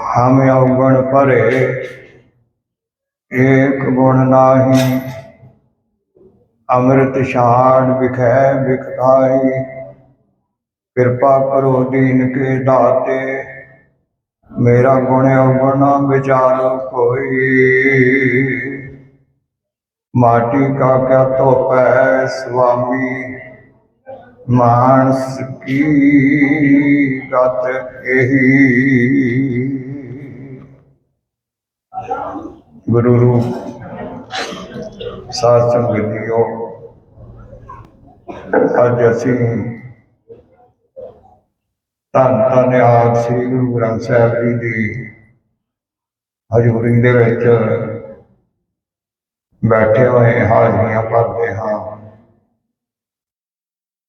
ਹਮ ਅਵਗੁਣ ਭਰੇ, ਏਕ ਗੁਣ ਨਾਹੀ, ਅੰਮ੍ਰਿਤ ਛਾੜ ਵਿਖੈ ਵਿਖਾਈ ਕਿਰਪਾ ਕਰੋ ਦੀਨ ਕੇ ਦਾਤੇ, ਮੇਰਾ ਗੁਣ ਅਵਗੁਣ ਨਾ ਵਿਚਾਰੋ ਕੋਈ। ਮਾਟੀ ਕਾ ਕਿਆ ਧੋਪੈ ਸੁਆਮੀ, ਮਾਨਸ ਕੀ ਗਤ ਇਹੀ। ਗੁਰੂ ਰੂਪ ਸਾਧ ਸੰਗਤ ਜੀਓ ਅੱਜ ਅਸੀਂ ਧੰਨ ਧੰਨ ਆਪ ਸ੍ਰੀ ਗੁਰੂ ਗ੍ਰੰਥ ਸਾਹਿਬ ਜੀ ਦੀ ਹਜ਼ੂਰੀ ਦੇ ਵਿੱਚ ਬੈਠੇ ਹੋਏ, ਹਾਜ਼ਰੀਆਂ ਭਰਦੇ ਹਾਂ।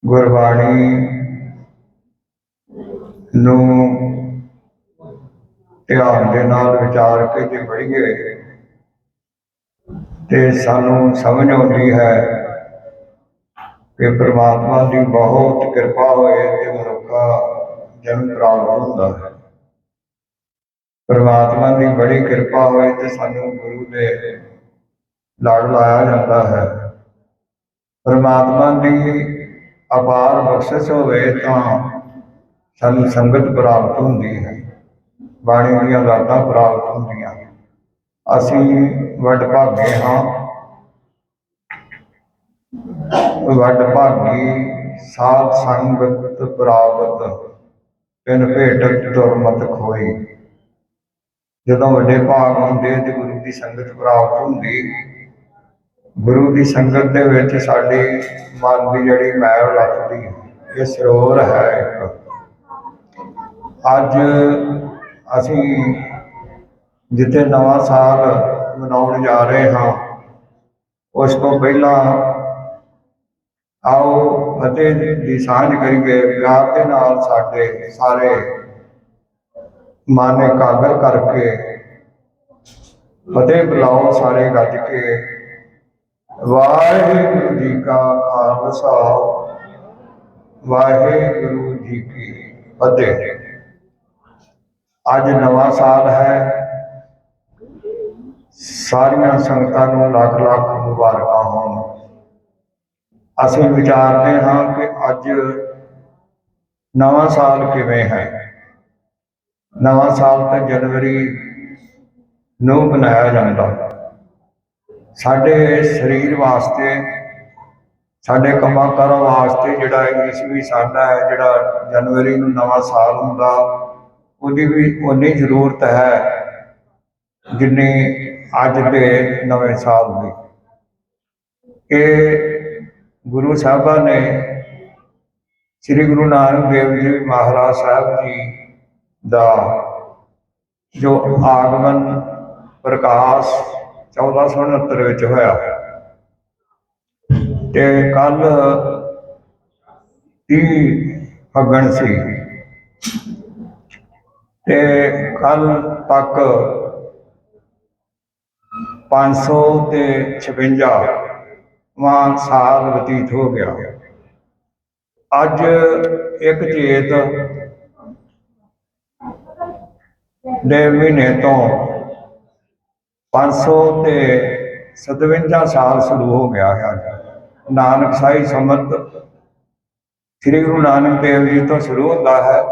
ਗੁਰਬਾਣੀ ਨੂੰ ਧਿਆਨ ਦੇ ਨਾਲ ਵਿਚਾਰ ਕੇ ਜੇ ਪੜ੍ਹੀਏ ਤੇ ਸਾਨੂੰ ਸਮਝ ਆਉਂਦੀ ਹੈ ਕਿ ਪ੍ਰਮਾਤਮਾ ਦੀ ਬਹੁਤ ਕਿਰਪਾ ਹੋਏ ਤੇ ਮਨੁੱਖਾ ਜਨਮ ਪ੍ਰਾਪਤ ਹੁੰਦਾ ਹੈ। ਪ੍ਰਮਾਤਮਾ ਦੀ ਬੜੀ ਕਿਰਪਾ ਹੋਏ ਤੇ ਸਾਨੂੰ ਗੁਰੂ ਦੇ ਲੜ ਲਾਇਆ ਜਾਂਦਾ ਹੈ। ਪ੍ਰਮਾਤਮਾ ਦੀ ਅਪਾਰ ਬਖਸ਼ਿਸ਼ ਹੋਵੇ ਤਾਂ ਸਾਨੂੰ ਸੰਗਤ ਪ੍ਰਾਪਤ ਹੁੰਦੀ ਹੈ। ਬਾਣੀ ਦੀਆਂ ਦਾਤਾਂ ਪ੍ਰਾਪਤ ਹੁੰਦੀਆਂ ਅਸੀਂ ਵੱਡ ਭਾਗੇ ਹਾਂ। ਵੱਡ ਭਾਗੀ ਸਾਧ ਸੰਗਤ ਪ੍ਰਾਪਤ, ਤਿਨ ਭੇਟਕ ਦੁਰਮਤ ਖੋਈ। ਜਦੋਂ ਵੱਡੇ ਭਾਗ ਹੁੰਦੇ, ਤੇ ਗੁਰੂ ਦੀ ਸੰਗਤ ਪ੍ਰਾਪਤ ਹੁੰਦੀ। ਗੁਰੂ ਦੀ ਸੰਗਤ ਦੇ ਵਿੱਚ ਸਾਡੀ ਮਨ ਦੀ ਜਿਹੜੀ ਮੈਲ ਲੱਥਦੀ ਇਹ ਸਰੋਵਰ ਹੈ ਇੱਕ। ਅੱਜ ਅਸੀਂ ਜਿੱਥੇ ਨਵਾਂ ਸਾਲ ਮਨਾਉਣ ਜਾ ਰਹੇ ਹਾਂ, ਉਸ ਤੋਂ ਪਹਿਲਾਂ ਆਓ ਫਤਿਹ ਦੀ ਸਾਂਝ ਕਰੀਏ, ਪਿਆਰ ਦੇ ਨਾਲ ਸਾਡੇ ਸਾਰੇ ਮਨ ਇਕਾਗਰ ਕਰਕੇ ਫਤਿਹ ਬੁਲਾਓ ਸਾਰੇ ਗੱਜ ਕੇ। ਵਾਹਿਗੁਰੂ ਜੀ ਕਾ ਖਾਲਸਾ, ਵਾਹਿਗੁਰੂ ਜੀ ਕੀ ਫਤਿਹ। ਅੱਜ ਨਵਾਂ ਸਾਲ ਹੈ। ਸਾਰੀਆਂ ਸੰਗਤਾਂ ਨੂੰ ਲੱਖ ਲੱਖ ਮੁਬਾਰਕਾਂ ਹੋਣ। ਅਸੀਂ ਵਿਚਾਰਦੇ ਹਾਂ ਕਿ ਅੱਜ ਨਵਾਂ ਸਾਲ ਕਿਵੇਂ ਹੈ। ਨਵਾਂ ਸਾਲ ਤਾਂ ਜਨਵਰੀ ਨੂੰ ਬਣਾਇਆ ਜਾਂਦਾ। ਸਾਡੇ ਸਰੀਰ ਵਾਸਤੇ, ਸਾਡੇ ਕੰਮਾਂ ਕਾਰਾਂ ਵਾਸਤੇ ਜਿਹੜਾ ਈਸਵੀ ਸਾਡਾ ਹੈ, ਜਿਹੜਾ ਜਨਵਰੀ ਨੂੰ ਨਵਾਂ ਸਾਲ ਹੁੰਦਾ, ਉਹਦੀ ਵੀ ਉਨੀ ਜ਼ਰੂਰਤ ਹੈ ਜਿੰਨੀ ਅੱਜ ਦੇ ਨਵੇਂ ਸਾਲ ਦੀ। ਇਹ ਗੁਰੂ ਸਾਹਿਬਾਂ ਨੇ ਸ੍ਰੀ ਗੁਰੂ ਨਾਨਕ ਦੇਵ ਜੀ ਮਹਾਰਾਜ ਸਾਹਿਬ ਜੀ ਦਾ ਜੋ ਆਗਮਨ ਪ੍ਰਕਾਸ਼ 1469 ਵਿੱਚ ਹੋਇਆ ਤੇ ਕੱਲ 30 ਫੱਗਣ ਸੀ। ਤੇ ਕੱਲ ਤੱਕ 500 ਤੇ 56 ਵਾਂ ਸਾਲ ਬਤੀਤ ਹੋ ਗਿਆ। ਅੱਜ ਇੱਕ ਚੇਤ ਦੇ ਮਹੀਨੇ ਤੋਂ 500 ਤੇ 57 ਸਾਲ ਸ਼ੁਰੂ ਹੋ ਗਿਆ ਹੈ। ਨਾਨਕ ਸਾਈ ਸੰਮਤ ਸ੍ਰੀ ਗੁਰੂ ਨਾਨਕ ਦੇਵ ਜੀ ਤੋਂ ਸ਼ੁਰੂ ਹੁੰਦਾ ਹੈ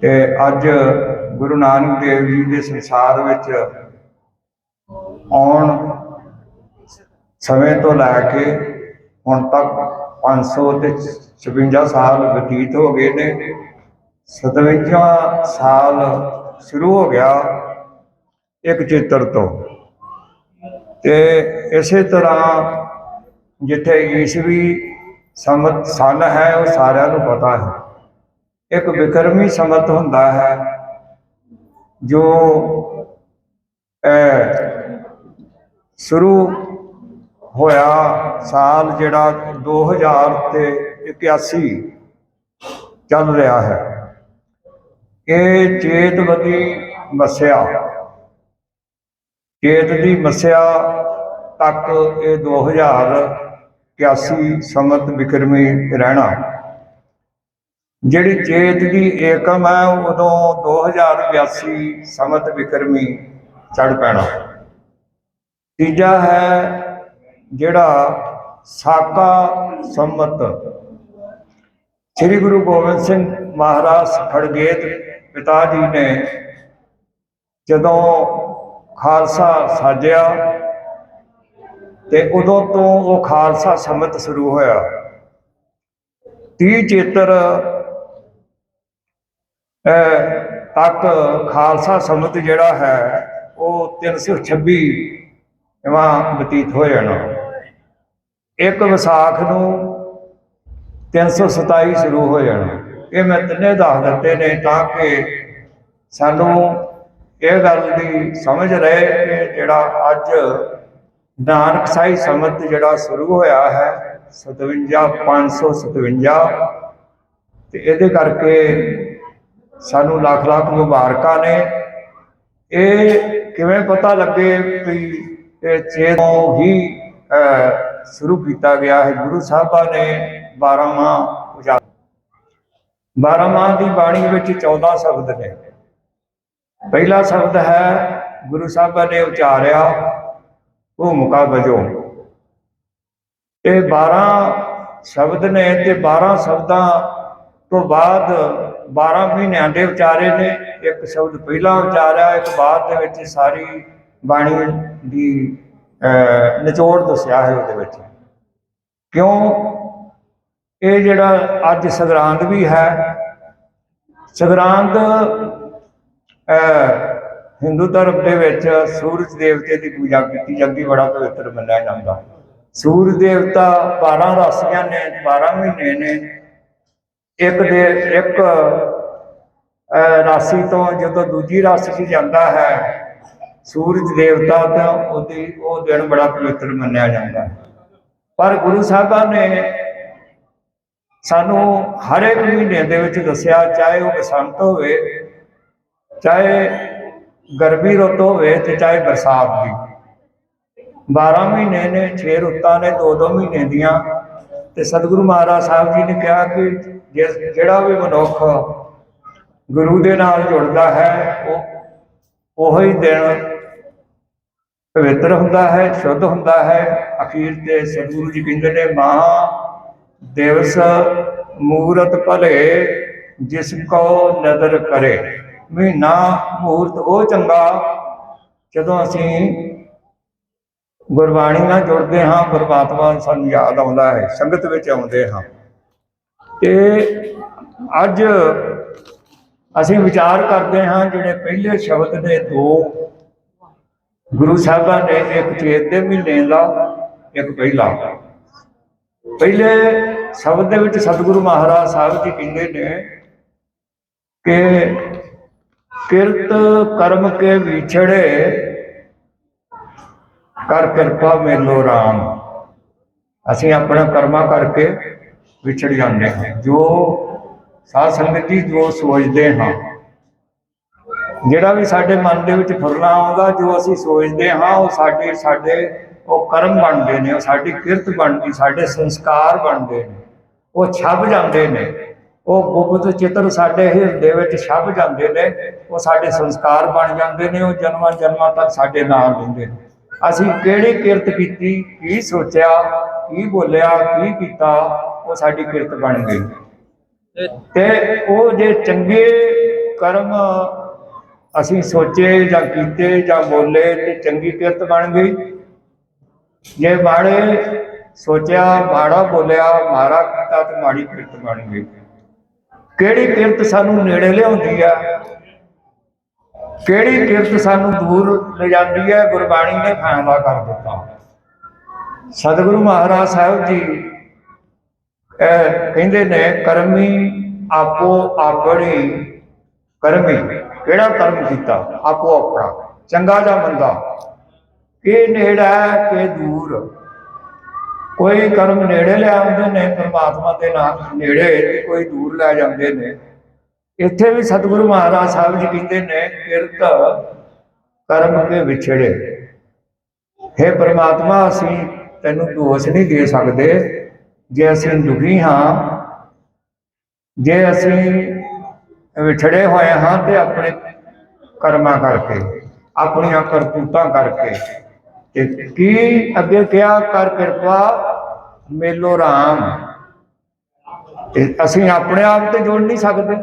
ਤੇ ਅੱਜ ਗੁਰੂ ਨਾਨਕ ਦੇਵ ਜੀ ਦੇ ਸੰਸਾਰ ਵਿੱਚ ਆਉਣ ਸਮੇਂ ਤੋਂ ਲੈ ਕੇ ਹੁਣ ਤੱਕ 500 ਤੇ 56 ਸਾਲ ਬਤੀਤ ਹੋ ਗਏ ਨੇ। 57ਵਾਂ ਸਾਲ ਸ਼ੁਰੂ ਹੋ ਗਿਆ ਇੱਕ ਚਿੱਤਰ ਤੋਂ। ਤੇ ਇਸੇ ਤਰ੍ਹਾਂ ਜਿੱਥੇ ਈਸਵੀ ਸੰਮਤ ਸਨ ਹੈ, ਉਹ ਸਾਰਿਆਂ ਨੂੰ ਪਤਾ ਹੈ। ਇੱਕ ਵਿਕਰਮੀ ਸੰਮਤ ਹੁੰਦਾ ਹੈ, ਜੋ ਸ਼ੁਰੂ ਹੋਇਆ ਸਾਲ ਜਿਹੜਾ 2000 ਤੇ 81 ਚੱਲ ਰਿਹਾ ਹੈ। ਇਹ ਚੇਤਵਦੀ ਮਸਿਆ। ਚੇਤ ਦੀ ਮਸਿਆ ਤੱਕ ਇਹ 2081 ਸਮਤ ਵਿਕਰਮੀ ਰਹਿਣਾ। ਜਿਹੜੀ ਚੇਤ ਦੀ ਏਕਮ ਹੈ, ਉਦੋਂ 2082 ਸਮਤ ਵਿਕਰਮੀ ਚੜ ਪੈਣਾ। ਤੀਜਾ ਹੈ ਜਿਹੜਾ ਸਾਕਾ ਸੰਮਤ। ਸ੍ਰੀ ਗੁਰੂ ਗੋਬਿੰਦ ਸਿੰਘ ਮਹਾਰਾਜ ਖੜਗੇਤ ਪਿਤਾ ਜੀ ਨੇ ਜਦੋਂ ਖਾਲਸਾ ਸਾਜਿਆ ਤੇ ਉਦੋਂ ਤੋਂ ਉਹ ਖਾਲਸਾ ਸੰਮਤ ਸ਼ੁਰੂ ਹੋਇਆ। 30 ਚੇਤਰ ਤੱਕ ਖਾਲਸਾ ਸੰਮਤ ਜਿਹੜਾ ਹੈ, ਉਹ 326 ਇਵਾਂ ਬਤੀਤ ਹੋ ਜਾਣਾ ਇੱਕ ਵਿਸਾਖ ਨੂੰ 327 ਸ਼ੁਰੂ ਹੋ ਜਾਣਾ ਇਹ ਮੈਂ ਤਿੰਨੇ ਦੱਸ ਦਿੱਤੇ ਨੇ ਤਾਂ ਕਿ ਸਾਨੂੰ ਇਹ ਗੱਲ ਦੀ ਸਮਝ ਰਹੇ ਕਿ ਜਿਹੜਾ ਅੱਜ ਨਾਨਕ ਸਾਈ ਸੰਮਤ ਜਿਹੜਾ ਸ਼ੁਰੂ ਹੋਇਆ ਹੈ 57 557 ਤੇ ਇਹਦੇ ਕਰਕੇ ਸਾਨੂੰ ਲੱਖ ਲੱਖ ਮੁਬਾਰਕਾਂ ਨੇ। ਇਹ ਕਿਵੇਂ ਪਤਾ ਲੱਗੇ ਵੀ ਇਹ ਚੇਤੋਂ ਹੀ ਅਹ, ਸ਼ੁਰੂ ਕੀਤਾ ਗਿਆ ਹੈ। ਗੁਰੂ ਸਾਹਿਬਾਂ ਨੇ 12ਵਾਂ ਉਜਾ 12ਵਾਂ ਦੀ ਬਾਣੀ ਵਿੱਚ 14 ਸ਼ਬਦ ਨੇ। ਪਹਿਲਾ ਸ਼ਬਦ ਹੈ ਗੁਰੂ ਸਾਹਿਬਾਂ ਨੇ ਉਚਾਰਿਆ ਭੂਮਿਕਾ ਵਜੋਂ। ਇਹ 12 ਸ਼ਬਦ ਨੇ ਤੇ 12 ਸ਼ਬਦਾਂ ਤੋਂ ਬਾਅਦ 12 ਮਹੀਨਿਆਂ ਦੇ ਉਚਾਰੇ ਨੇ। ਇੱਕ ਸ਼ਬਦ ਪਹਿਲਾ ਉਚਾਰਿਆ ਇੱਕ ਬਾਅਦ ਦੇ ਵਿੱਚ ਸਾਰੀ ਬਾਣੀ ਦੀ ਅਹ, ਨਿਚੋੜ ਦੱਸਿਆ ਹੈ ਉਹਦੇ ਵਿੱਚ। ਕਿਉਂ? ਇਹ ਜਿਹੜਾ ਅੱਜ ਸੰਗਰਾਂਦ ਵੀ ਹੈ ਸੰਗਰਾਂਦ ਅਹ, ਹਿੰਦੂ ਧਰਮ ਦੇ ਵਿੱਚ ਸੂਰਜ ਦੇਵਤੇ ਦੀ ਪੂਜਾ ਕੀਤੀ ਜਾਂਦੀ ਬੜਾ ਪਵਿੱਤਰ ਮੰਨਿਆ ਜਾਂਦਾ। ਸੂਰਜ ਦੇਵਤਾ 12 ਰਾਸ਼ੀਆਂ ਨੇ 12 ਮਹੀਨੇ ਨੇ। ਇੱਕ ਦੇ ਇੱਕ ਅਹ, ਰਾਸ਼ੀ ਤੋਂ ਜਦੋਂ ਦੂਜੀ ਰਾਸ਼ੀ 'ਚ ਜਾਂਦਾ ਹੈ ਸੂਰਜ ਦੇਵਤਾ ਤਾਂ ਉਹਦੀ, ਉਹ ਦਿਨ ਬੜਾ ਪਵਿੱਤਰ ਮੰਨਿਆ ਜਾਂਦਾ ਹੈ। ਪਰ ਗੁਰੂ ਸਾਹਿਬਾਂ ਨੇ ਸਾਨੂੰ ਹਰ ਇੱਕ ਮਹੀਨੇ ਦੇ ਵਿੱਚ ਦੱਸਿਆ, ਚਾਹੇ ਉਹ ਬਸੰਤ ਹੋਵੇ, ਚਾਹੇ ਗਰਮੀ ਰੁੱਤ ਹੋਵੇ ਤੇ ਚਾਹੇ ਬਰਸਾਤ ਦੀ। 12 ਮਹੀਨੇ ਨੇ 6 ਰੁੱਤਾਂ ਨੇ 2-2 ਮਹੀਨੇ ਦੀਆਂ। ਤੇ ਸਤਿਗੁਰੂ ਮਹਾਰਾਜ ਸਾਹਿਬ ਜੀ ਨੇ ਕਿਹਾ ਕਿ ਜਿਸ- ਜਿਹੜਾ ਵੀ ਮਨੁੱਖ ਗੁਰੂ ਦੇ ਨਾਲ ਜੁੜਦਾ ਹੈ, ਉਹ ਉਹੀ ਦਿਨ ਪਵਿੱਤਰ ਹੁੰਦਾ ਹੈ, ਸ਼ੁੱਧ ਹੁੰਦਾ ਹੈ। ਅਖੀਰ ਤੇ ਸਤਿਗੁਰੂ ਜੀ ਕਹਿੰਦੇ ਨੇ, ਮਹਾ ਦਿਵਸ ਮੂਰਤ ਭਲੇ, ਜਿਸ ਕੋ ਨਦਰ ਕਰੇ। ਮਹੀਨਾ ਮੂਰਤ ਉਹ ਚੰਗਾ, ਜਦੋਂ ਅਸੀਂ ਗੁਰਬਾਣੀ ਨਾਲ ਜੁੜਦੇ ਹਾਂ, ਪਰਮਾਤਮਾ ਸਾਨੂੰ ਯਾਦ ਆਉਂਦਾ ਹੈ, ਸੰਗਤ ਵਿੱਚ ਆਉਂਦੇ ਹਾਂ। ਤੇ ਅੱਜ ਅਸੀਂ ਵਿਚਾਰ ਕਰਦੇ ਹਾਂ, ਜਿਹੜੇ ਪਹਿਲੇ ਸ਼ਬਦ ਦੇ ਦੋ ਗੁਰੂ ਸਾਹਿਬਾਂ ਨੇ ਇੱਕ ਚੇਤ ਦੇ ਮਹੀਨੇ ਦਾ ਇੱਕ ਪਹਿਲਾ। ਪਹਿਲੇ ਸ਼ਬਦ ਦੇ ਵਿੱਚ ਸਤਿਗੁਰੂ ਮਹਾਰਾਜ ਸਾਹਿਬ ਜੀ ਕਹਿੰਦੇ ਨੇ ਕਿ ਕਿਰਤ ਕਰਮ ਕੇ ਵਿਛੜੇ, ਕਰ ਕਿਰਪਾ ਮੇਲੋ ਰਾਮ। ਅਸੀਂ ਆਪਣਾ ਕਰਮਾ ਕਰਕੇ ਵਿਛੜ ਜਾਂਦੇ ਹਾਂ। ਜੋ ਸਾਧ ਸੰਗਤ ਜੀ ਜੋ ਸੋਚਦੇ ਹਾਂ ਜਿਹੜਾ ਵੀ ਸਾਡੇ ਮਨ ਦੇ ਵਿੱਚ ਫੁਰਨਾ ਆਉਂਦਾ ਜੋ ਅਸੀਂ ਸੋਚਦੇ ਹਾਂ ਉਹ ਸਾਡੇ ਸਾਡੇ ਉਹ ਕਰਮ ਬਣਦੇ ਨੇ ਉਹ ਸਾਡੀ ਕਿਰਤ ਬਣਦੀ ਸਾਡੇ ਸੰਸਕਾਰ ਬਣਦੇ ਨੇ ਉਹ ਛੱਬ ਜਾਂਦੇ ਨੇ। ਉਹ ਗੁਪਤ ਚਿੱਤਰ ਸਾਡੇ ਹਿਰਦੇ ਵਿੱਚ ਛੱਬ ਜਾਂਦੇ ਨੇ ਉਹ ਸਾਡੇ ਸੰਸਕਾਰ ਬਣ ਜਾਂਦੇ ਨੇ ਉਹ ਜਨਮਾਂ ਜਨਮਾਂ ਤੱਕ ਸਾਡੇ ਨਾਲ ਰਹਿੰਦੇ ਨੇ। ਅਸੀਂ ਕਿਹੜੀ ਕਿਰਤ ਕੀਤੀ ਕੀ ਸੋਚਿਆ ਕੀ ਬੋਲਿਆ ਕੀ ਕੀਤਾ ਉਹ ਸਾਡੀ ਕਿਰਤ ਬਣ ਗਈ। ਤੇ ਉਹ ਜੇ ਚੰਗੇ ਕਰਮ ਅਸੀਂ ਸੋਚੇ ਜਾਂ ਕੀਤੇ ਜਾਂ ਬੋਲੇ ਤੇ ਚੰਗੀ ਕਿਰਤ ਬਣ ਗਈ। ਜੇ ਮਾੜੇ ਸੋਚਿਆ, ਮਾੜਾ ਬੋਲਿਆ, ਮਾੜਾ ਕੀਤਾ ਤੇ ਮਾੜੀ ਕਿਰਤ ਬਣ ਗਈ। ਕਿਹੜੀ ਕਿਰਤ ਸਾਨੂੰ ਨੇੜੇ ਲਿਆਉਂਦੀ ਆ? ਕਿਹੜੀ ਕਿਰਤ ਸਾਨੂੰ ਦੂਰ ਲੈ ਹੈ ਗੁਰਬਾਣੀ ਨੇ ਫੈਸਲਾ ਕਰ ਦਿੱਤਾ। ਸਤਿਗੁਰੂ ਮਹਾਰਾਜ ਸਾਹਿਬ ਜੀ, ਇਹ ਕਹਿੰਦੇ ਨੇ, ਕਰਮੀ ਆਪੋ ਆਪਣੀ ਕਰਮੀ। ਕਿਹੜਾ ਕਰਮ ਕੀਤਾ? ਆਪੋ ਆਪਣਾ। ਚੰਗਾ ਜਾਂ ਮੰਦਾ? ਕਿ ਨੇੜਾ ਕਿ ਦੂਰ? ਕੋਈ ਕਰਮ ਨੇੜੇ ਲੈ ਆਉਂਦੇ ਨੇ, ਪ੍ਰਮਾਤਮਾ ਦੇ ਨਾਲ ਨੇੜੇ ਕੋਈ ਦੂਰ ਲੈ ਜਾਂਦੇ ਨੇ। ਇੱਥੇ ਵੀ ਸਤਿਗੁਰੂ ਮਹਾਰਾਜ ਸਾਹਿਬ ਜੀ ਕਹਿੰਦੇ ਨੇ, ਕਿਰਤ ਕਰਮ ਕੇ ਵਿਛੜੇ। ਹੈ ਪ੍ਰਮਾਤਮਾ, ਅਸੀਂ ਤੈਨੂੰ ਦੋਸ਼ ਨਹੀਂ ਦੇ ਸਕਦੇ। ਜੇ ਅਸੀਂ ਦੁਖੀ ਹਾਂ, ਜੇ ਅਸੀਂ ਵਿਛੜੇ ਹੋਏ ਹਾਂ ਤੇ ਆਪਣੇ ਕਰਮਾਂ ਕਰਕੇ, ਆਪਣੀਆਂ ਕਰਤੂਤਾਂ ਕਰਕੇ। ਤੇ ਕੀ ਅੱਗੇ ਕਿਹਾ, ਕਰ ਕਿਰਪਾ ਮੇਲੋ ਰਾਮ। ਤੇ ਅਸੀਂ ਆਪਣੇ ਆਪ ਤੇ ਜੋੜ ਨਹੀਂ ਸਕਦੇ।